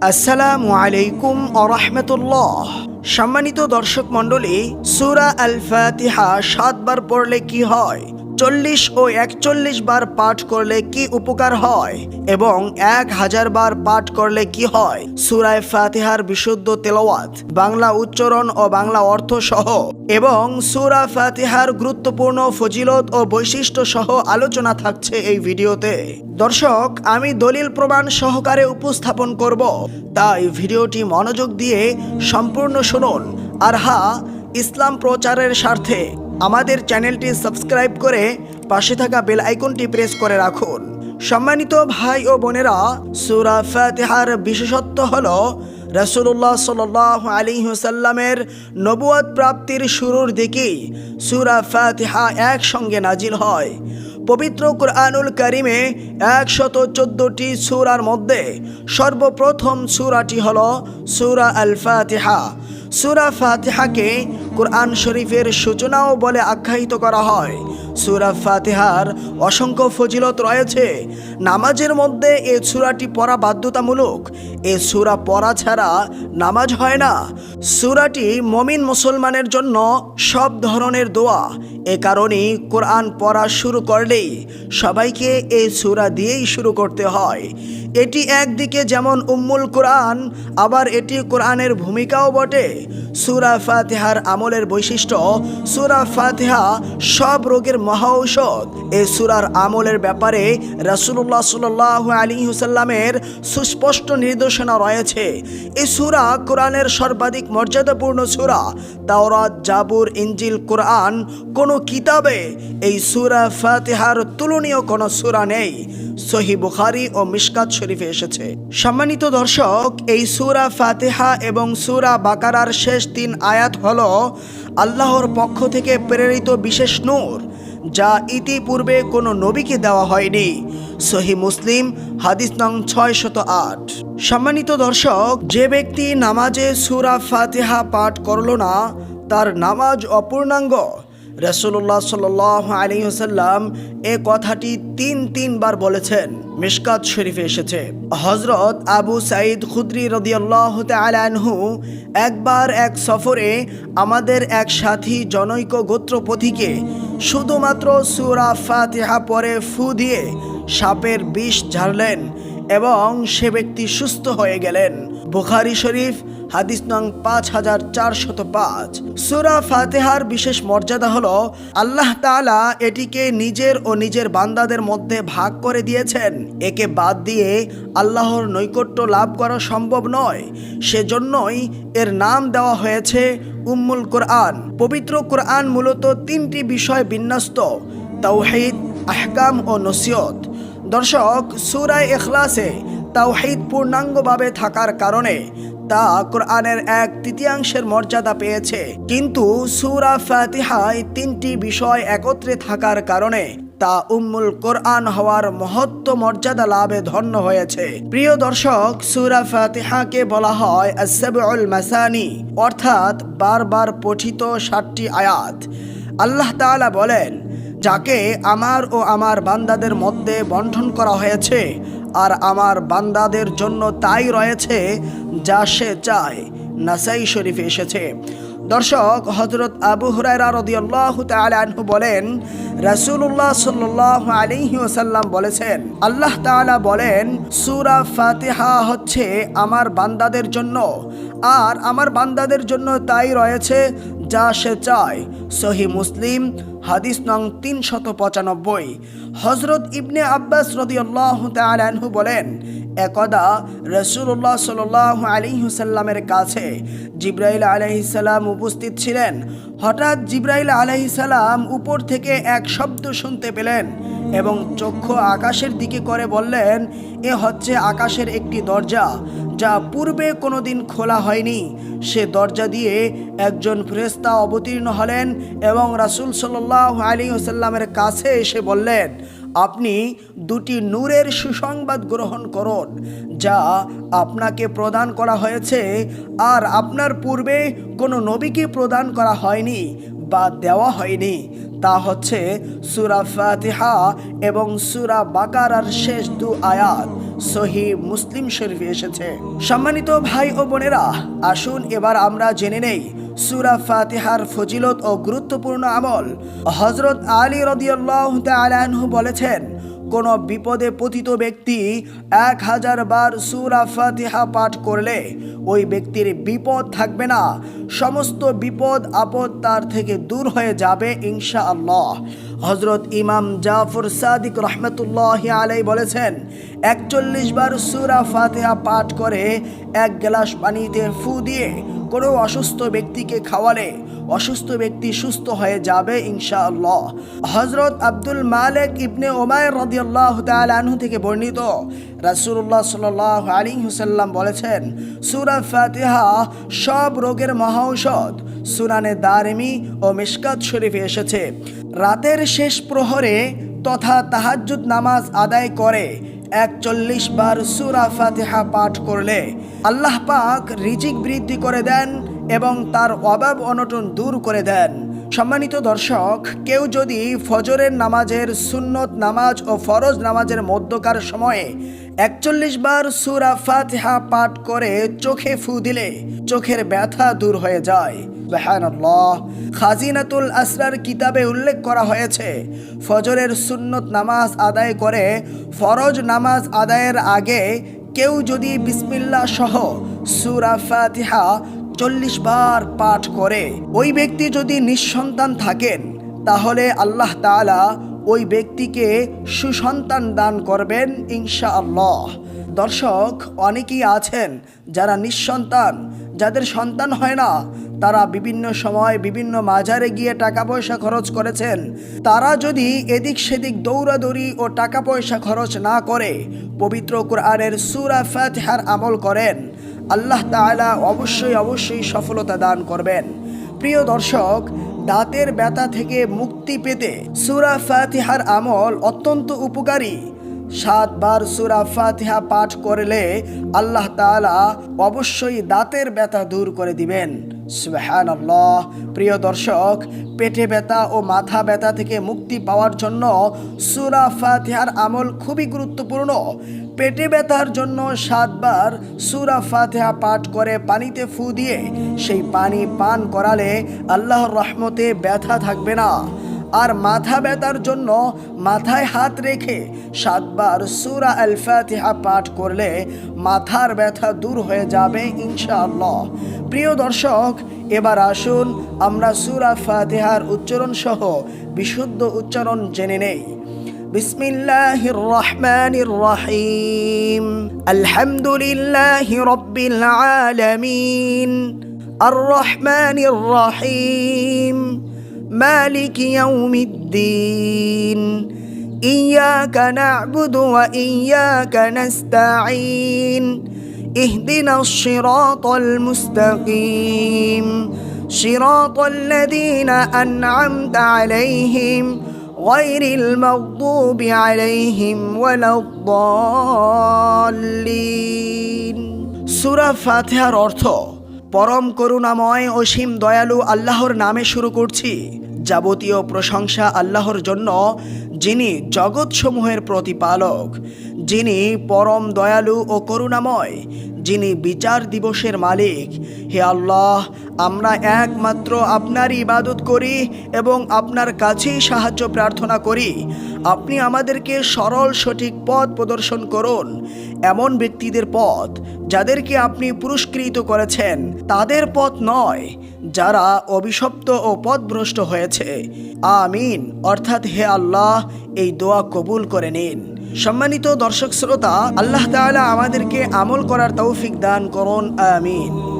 আসসালামু আলাইকুম আরহামতুল্লাহ সম্মানিত দর্শক মণ্ডলী সুরা আল ফাতিহা সাতবার পড়লে কি হয়? চল্লিশ ও একচল্লিশ বার পাঠ করলে কি উপকার হয় এবং এক হাজার বার পাঠ করলে কি হয়? সুরায় ফাতিহার বিশুদ্ধ তেলাওয়াত, বাংলা উচ্চারণ ও বাংলা অর্থ সহ এবং সুরা ফাতিহার গুরুত্বপূর্ণ ফজিলত ও বৈশিষ্ট্য সহ আলোচনা থাকছে এই ভিডিওতে। দর্শক, আমি দলিল প্রমাণ সহকারে উপস্থাপন করব। তাই ভিডিওটি মনোযোগ দিয়ে সম্পূর্ণ শুনুন। আর হা ইসলাম প্রচারের স্বার্থে। আমাদের চ্যানেলটি সাবস্ক্রাইব করে পাশে থাকা বেল আইকনটি প্রেস করে রাখুন। সম্মানিত ভাই ও বোনেরা, সুরা ফাতিহার বিশেষত্ব হল রসুল্লাহ সাল আলী হুসাল্লামের নবুয়াদ প্রাপ্তির শুরুর দিকেই সুরা ফাতিহা একসঙ্গে নাজিল হয়। পবিত্র কুরআনুল করিমে একশত চোদ্দটি সুরার মধ্যে সর্বপ্রথম সুরাটি হল সুরা আল ফাতিহা সুরা ফাতিহাকে কোরআন শরীফের সূচনাও বলে আখ্যায়িত করা হয়। সুরা ফাতিহার অসংখ্য ফজিলত রয়েছে। নামাজের মধ্যে এ সুরাটি পড়া বাধ্যতামূলক। এ সুরা পড়া ছাড়া নামাজ হয় না। সুরাটি মমিন মুসলমানের জন্য সব ধরনের দোয়া। এ কারণেই কোরআন পড়া শুরু করলেই সবাইকে এই সুরা দিয়েই শুরু করতে হয়। এটি একদিকে যেমন উম্মুল কোরআন, আবার এটি কোরআনের ভূমিকাও বটে। সুরা ফাতিহার আমলের বৈশিষ্ট্য, সুরা ফাতিহা সব রোগের মহা ঔষধ। এ সুরার আমলের ব্যাপারে রাসুল্লাহ সাল্লাহ আলী হুসাল্লামের সুস্পষ্ট নির্দেশনা রয়েছে। এই সুরা কোরআনের সর্বাধিক মর্যাদাপূর্ণ সুরা, তাওরাত, জাবুর ইঞ্জিল কোরআন, কোনো কিতাবে এই সুরা ফাতিহার তুলনীয় কোনো সুরা নেই। সহি বুখারি ও মিশকাত শরীফে এসেছে। সম্মানিত দর্শক, এই সুরা ফাতিহা এবং সুরা বাকারার শেষ তিন আয়াত হল আল্লাহর পক্ষ থেকে প্রেরিত বিশেষ নূর, যা ইতিপূর্বে কোনো নবীকে দেওয়া হয়নি। সহি মুসলিম, হাদিস নং ছয় শত আট। সম্মানিত দর্শক, যে ব্যক্তি নামাজে সুরা ফাতেহা পাঠ করল না, তার নামাজ অপূর্ণাঙ্গ। রসুল্লাহ সাল আলী হোসাল্লাম এ কথাটি তিন তিনবার বলেছেন। মিশকাত শরীফে এসেছে। হজরত আবু সাইদ খুদ্রি রদিয়াল্লাহ আনহু একবার এক সফরে আমাদের এক সাথী জনৈক গোত্রপথিকে শুধুমাত্র সুরা ফাতিহা পরে ফু দিয়ে সাপের বিষ ঝাড়লেন। এবং সে ব্যক্তি সুস্থ হয়ে গেলেন। বুখারি শরীফ, হাদিস নং পাঁচ হাজার চারশত পাঁচ। সুরা ফাতেহার বিশেষ মর্যাদা হল, আল্লাহ তাআলা এটিকে নিজের ও নিজের বান্দাদের মধ্যে ভাগ করে দিয়েছেন। একে বাদ দিয়ে আল্লাহর নৈকট্য লাভ করা সম্ভব নয়। সেজন্যই এর নাম দেওয়া হয়েছে উম্মুল কোরআন। পবিত্র কোরআন মূলত তিনটি বিষয় বিন্যস্ত, তাওহিদ, আহকাম ও নসিয়ত দর্শক সুরায় এখলাসে তাওহিদ পূর্ণাঙ্গভাবে থাকার কারণে তা কোরআনের এক তৃতীয়াংশের মর্যাদা পেয়েছে। কিন্তু সুরা ফাতিহায় তিনটি বিষয় একত্রে থাকার কারণে তা উম্মুল কোরআন হওয়ার মহত্ব মর্যাদা লাভে ধন্য হয়েছে। প্রিয় দর্শক, সুরা ফাতিহাকে বলা হয় মাসানি, অর্থাৎ বারবার পঠিত ষাটটি আয়াত। আল্লাহ তাআলা বলেন যাকে আমার ও আমার বান্দাদের মধ্যে বন্টন করা হয়েছে, আর আমার বান্দাদের জন্য তাই রয়েছে যা সে চায়। নাসাই শরীফে এসেছে। দর্শক হজরত আবু হুরায়রা রদিয়াল্লাহ আনহু বলেন, রাসূলুল্লাহ সাল্লাহ আলাইহি ওসাল্লাম বলেছেন, আল্লাহ তাআলা বলেন, সূরা ফাতিহা হচ্ছে আমার বান্দাদের জন্য, আর আমার বান্দাদের জন্য তাই রয়েছে যা সে চায়। সহি মুসলিম, হাদিস নং তিনশত পঁচানব্বই। হজরত ইবনে আব্বাস রদিউল্লাহ তালহু বলেন, একদা রসুল্লাহ সাল আলী হুসাল্লামের কাছে জিব্রাইল আলহিসাল্লাম উপস্থিত ছিলেন। হঠাৎ জিব্রাইল আলহিসাল্লাম উপর থেকে এক শব্দ শুনতে পেলেন। এবং চক্ষু আকাশের দিকে করে বললেন, এ হচ্ছে আকাশের একটি দরজা, যা পূর্বে কোনো দিন খোলা হয়নি। সে দরজা দিয়ে একজন ফ্রেস্তা অবতীর্ণ হলেন এবং রাসুল সাল্লাহ আলী ওসাল্লামের কাছে এসে বললেন, আপনি দুটি নূরের সুসংবাদ গ্রহণ করুন, যা আপনাকে প্রদান করা হয়েছে, আর আপনার পূর্বে কোনো নবীকে প্রদান করা হয়নি বা দেওয়া হয়নি। তা হচ্ছে সুরা ফাতিহা এবং সুরা বাকারার শেষ দু আয়াত। সহি মুসলিম শরীফে এসেছে। সম্মানিত ভাই ও বোনেরা, আসুন এবার আমরা জেনে নেই সুরা ফাতিহার ফজিলত ও গুরুত্বপূর্ণ আমল। হজরত আলী রদিয়াল্লাহ বলেছেন কোনো বিপদে পতিত ব্যক্তি এক হাজার বার সুরা ফাতিহা পাঠ করলে ওই ব্যক্তির বিপদ থাকবে না। সমস্ত বিপদ, আপদ তার থেকে দূর হয়ে যাবে ইনশা আল্লাহ হজরত ইমাম জাফর সাদিক রহমতুল্লাহ আলাই বলেছেন, একচল্লিশ বার সুরা ফাতিহা পাঠ করে এক গ্লাস পানিতে ফু দিয়ে কোনো অসুস্থ ব্যক্তিকে খাওয়ালে অসুস্থ ব্যক্তি সুস্থ হয়ে যাবে, ইনশাআল্লাহ। হজরত আব্দুল মালিক ইবনে ওমায় রদিয়াল্লাহ তালু থেকে বর্ণিত রাসুল্লাহ সাল আলী হুসাল্লাম বলেছেন, সুরা ফাতিহা সব রোগের মহাঔষধ সুরানে দারেমি ও মিশকাত শরীফে এসেছে। রাতের শেষ প্রহরে তথা তাহাজ্জুদ নামাজ আদায় করে একচল্লিশ বার সুরা ফাতিহা পাঠ করলে আল্লাহ পাক রিজিক বৃদ্ধি করে দেন এবং তার অভাব অনটন দূর করে দেন। সম্মানিত দর্শক, কেউ যদি ফজরের নামাজের সুন্নত নামাজ ও ফরজ নামাজের মধ্যকার সময়ে একচল্লিশ বার সুরা ফাতিহা পাঠ করে চোখে ফু দিলে চোখের ব্যথা দূর হয়ে যায়। খাজিনাতুল আসরার কিতাবে উল্লেখ করা হয়েছে, ফজরের সুন্নত নামাজ আদায় করে, ফরজ নামাজ আদায়ের আগে কেউ যদি বিসমিল্লা সহ সুরা চল্লিশ বার পাঠ করে, ওই ব্যক্তি যদি নিঃসন্তান থাকেন, তাহলে আল্লাহ তাআলা ওই ব্যক্তিকে সুসন্তান দান করবেন ইনশা আল্লাহ দর্শক, অনেকেই আছেন যারা নিঃসন্তান, যাদের সন্তান হয় না তারা বিভিন্ন সময় বিভিন্ন মাজারে গিয়ে টাকা পয়সা খরচ করেছেন। তারা যদি এদিক সেদিক দৌড়াদৌড়ি ও টাকা পয়সা খরচ না করে, পবিত্র কোরআনের সুরা ফাতিহার আমল করেন। আল্লাহ তাআলা অবশ্যই অবশ্যই সফলতা দান করবেন। প্রিয় দর্শক, দাঁতের ব্যথা থেকে মুক্তি পেতে সুরা ফাতিহার আমল অত্যন্ত উপকারী। সাতবার সুরা ফাতিহা পাঠ করলে আল্লাহ তাআলা অবশ্যই দাঁতের ব্যথা দূর করে দিবেন। সুবহান আল্লাহ প্রিয় দর্শক, পেটে ব্যথা ও মাথা ব্যথা থেকে মুক্তি পাওয়ার জন্য সুরা ফাতিহার আমল খুবই গুরুত্বপূর্ণ। পেটে ব্যথার জন্য সাতবার সুরা ফাতেহা পাঠ করে পানিতে ফু দিয়ে সেই পানি পান করালে আল্লাহর রহমতে ব্যথা থাকবে না। আর মাথা ব্যথার জন্য মাথায় হাত রেখে সাতবার সুরা আল ফাতিহা পাঠ করলে মাথার ব্যথা দূর হয়ে যাবে ইনশাআল্লাহ প্রিয় দর্শক এবার আসুন আমরা সুরা ফাতিহার উচ্চারণ সহ বিশুদ্ধ উচ্চারণ জেনে নেই بسم الله الرحمن الرحيم الحمد لله رب العالمين الرحمن الرحيم مالك يوم الدين إياك نعبد وإياك نستعين اهدنا الصراط المستقيم صراط الذين أنعمت عليهم غير المغضوب عليهم ولا الضالين সুরা ফাতিহার অর্থ পরম করুণাময় অসীম দয়ালু আল্লাহর নামে শুরু করছি যাবতীয় প্রশংসা আল্লাহর জন্য যিনি জগৎসমূহের প্রতিপালক, যিনি পরম দয়ালু ও করুণাময়, যিনি বিচার দিবসের মালিক। হে আল্লাহ আমরা একমাত্র আপনার ইবাদত করি এবং আপনার কাছেই সাহায্য প্রার্থনা করি। আপনি আমাদেরকে সরল, সঠিক পথ প্রদর্শন করুন। এমন ব্যক্তিদের পথ যাদেরকে আপনি পুরস্কৃত করেছেন। তাদের পথ নয়, যারা অভিশপ্ত ও পথভ্রষ্ট হয়েছে। আমিন। অর্থাৎ হে আল্লাহ, এই দোয়া কবুল করে নিন। সম্মানিত দর্শক শ্রোতা, আল্লাহ তাআলা আমাদেরকে আমল করার তৌফিক দান করুন। আমিন।